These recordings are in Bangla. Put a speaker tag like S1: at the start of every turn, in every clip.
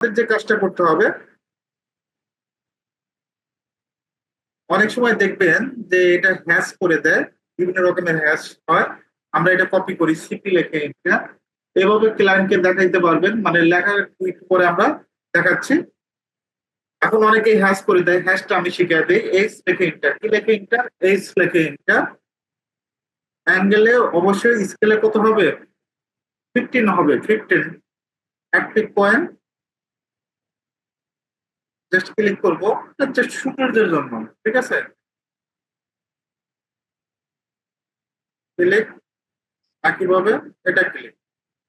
S1: যে কাজটা করতে হবে, অনেক সময় দেখবেন যে এটা হ্যাশ করে দেয়, বিভিন্ন রকমের হ্যাশ হয়। আমরা এটা কপি করি সিপি লেখে এভাবে ক্লায়েন্টকে দেখাইতে পারবেন মানে লেখার একটু পরে আমরা দেখাচ্ছি। এখন অনেকেই হ্যাশ করে দেয় হ্যাশটা আমি শিখিয়ে দিই এইচ লেখে ইন্টার কি লেখে ইন্টার এইচ লেখে ইন্টার অ্যাঙ্গেলে অবশ্যই স্কেলে কত হবে? ফিফটিন হবে fifteen active point just click করব জাস্ট সৌন্দর্যের জন্য, ঠিক আছে? ক্লিক একইভাবে এটা ক্লিক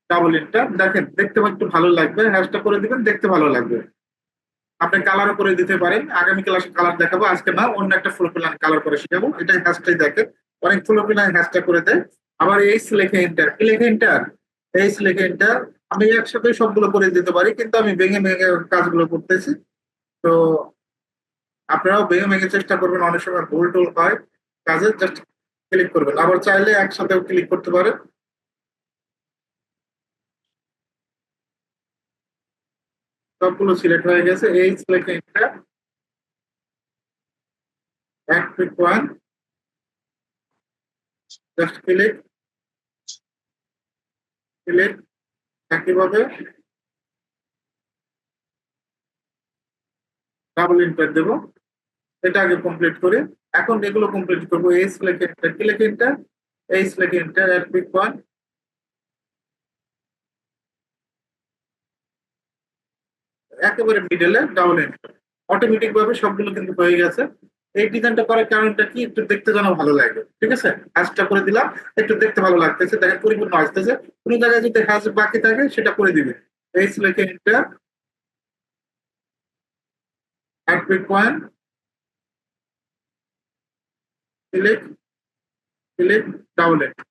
S1: ডাবল ইন্টার দেখেন, দেখতে একটু ভালো লাগবে হ্যাশটা করে দিবেন, দেখতে ভালো লাগবে। আপনি কালারও করে দিতে পারেন, আগামী ক্লাসে কালার দেখাবো, আজকে না, অন্য একটা ফুল প্ল্যান কালার করে শিখাবো এটা হ্যাশটাই দেখেন, অনেক ফুল প্ল্যান হ্যাশটা করে দেয়। আবার এইস লেখে এন্টার কি লেখে এন্টার এইস লেখে এন্টার আমি একসাথে সবগুলো করে দিতে পারি, কিন্তু আমি ভেঙে ভেঙে কাজগুলো করতেছি। তো আপনারাও ভেঙে ভেঙে চেষ্টা করবেন, অনেক সময় ভুল টুল হয়, কাজে জাস্ট ক্লিক করবেন। আবার চাইলে একসাথেও ক্লিক করতে পারেন। সবগুলো সিলেক্ট হয়ে গেছে। এই সিলেক্ট এটা এক click one just click click একইভাবে। ডাবল ইন্টার দেব। এটা আগে কমপ্লিট করে। এখন এগুলো কমপ্লিট করব। এই সিলেক্ট এন্টার কি লেখে এন্টার এই সিলেক্ট এন্টার এক ক্লিক ওয়ান একেবারে মিডলে ডাবল এন্টার অটোমেটিক ভাবে সবগুলো কিন্তু হয়ে গেছে। এই ডিজাইনটা করার কারণটা কি? একটু দেখতে যেন ভালো লাগে। ঠিক আছে? হ্যাশটা করে দিলাম। একটু দেখতে ভালো লাগতেছে। দেখেন পরিপূর্ণ আসতেছে। কোনো জায়গায় যদি হ্যাশ বাকি থাকে, সেটা করে দিবে। এই সিলেক্ট এন্টার এক click one select select double enter